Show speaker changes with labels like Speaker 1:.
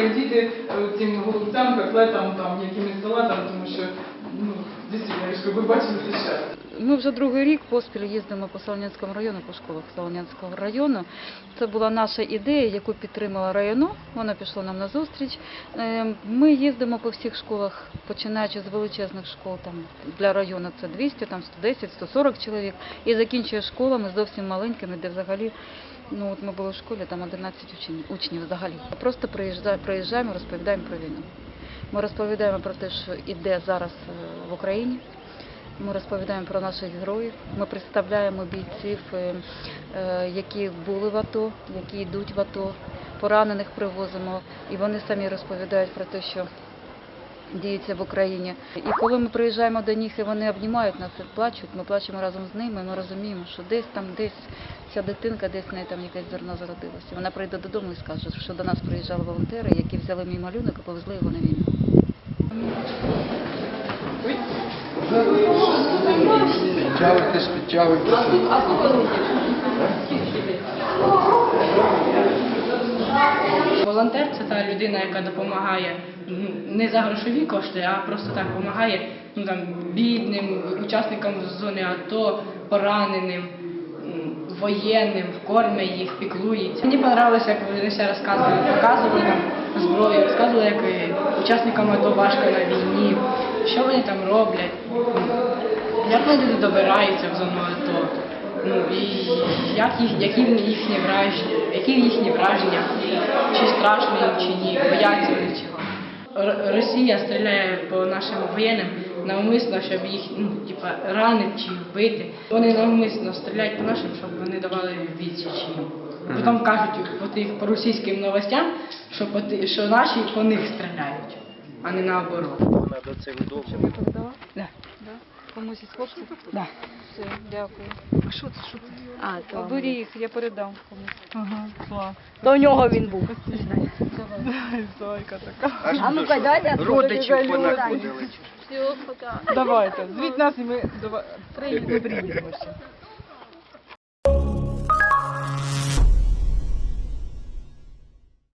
Speaker 1: діти е, цим голубцям, котлетам, там, якимось салатам, тому що, ну, дійсно, я ви бачили це.
Speaker 2: Ми вже другий рік поспіль їздимо по Солонянському району, по школах Солонянського району. Це була наша ідея, яку підтримала району. Вона пішла нам на зустріч. Е, Ми їздимо по всіх школах, починаючи з величезних школ. Там для району це 200, там 110, 140 чоловік. І закінчує школами зовсім маленькими, де взагалі. Ну от ми були в школі, там 11 учнів, учнів взагалі. Просто приїжджаємо, розповідаємо про війну. Ми розповідаємо про те, що іде зараз е, в Україні. Ми розповідаємо про наших героїв. Ми представляємо бійців, е, е, які були в АТО, які йдуть в АТО, поранених привозимо, і вони самі розповідають про те, що діється в Україні. І коли ми приїжджаємо до них і вони обнімають нас і плачуть, ми плачемо разом з ними. Ми розуміємо, що десь там, десь ця дитинка, десь в неї там якесь зерно зародилося. Вона прийде додому і скаже, що до нас приїжджали волонтери, які взяли мій малюнок і повезли його на війну.
Speaker 3: Підтягуйтесь, підтягуйтесь.
Speaker 4: Волонтер це та людина, яка допомагає ну, не за грошові кошти, а просто так допомагає ну, там, бідним, учасникам зони АТО, пораненим, воєнним, кормить їх, піклується. Мені подобалося, як вони все розказували, показували там зброю, розказували, як учасникам АТО важко на війні, що вони там роблять, як вони добираються в зону АТО. Ну і як їх, які їхні враження, які їхні враження, чи страшно їм, чи ні, бояться вони чого. Росія стріляє по нашим воєнним навмисно, щоб їх ну, типа, ранити чи вбити. Вони навмисно стріляють по нашим, щоб вони давали відсіч. Потім кажуть по тих по російським новостям, що, по ти- що наші по них стріляють, а не наоборот.
Speaker 2: Щоб я передала?
Speaker 4: Да.
Speaker 2: Да? Комусь із хлопців?
Speaker 4: Да.
Speaker 2: Все, дякую.
Speaker 4: А що це? Що це?
Speaker 2: А, то оберіг, я передам комусь.
Speaker 4: Ага, клас.
Speaker 5: То у нього він був.
Speaker 1: Зойка така.
Speaker 5: А ну-ка, дайте.
Speaker 3: Родичів понаходили.
Speaker 2: Все, пока.
Speaker 1: Давайте, звіть нас і ми, давай, ми приїдемо.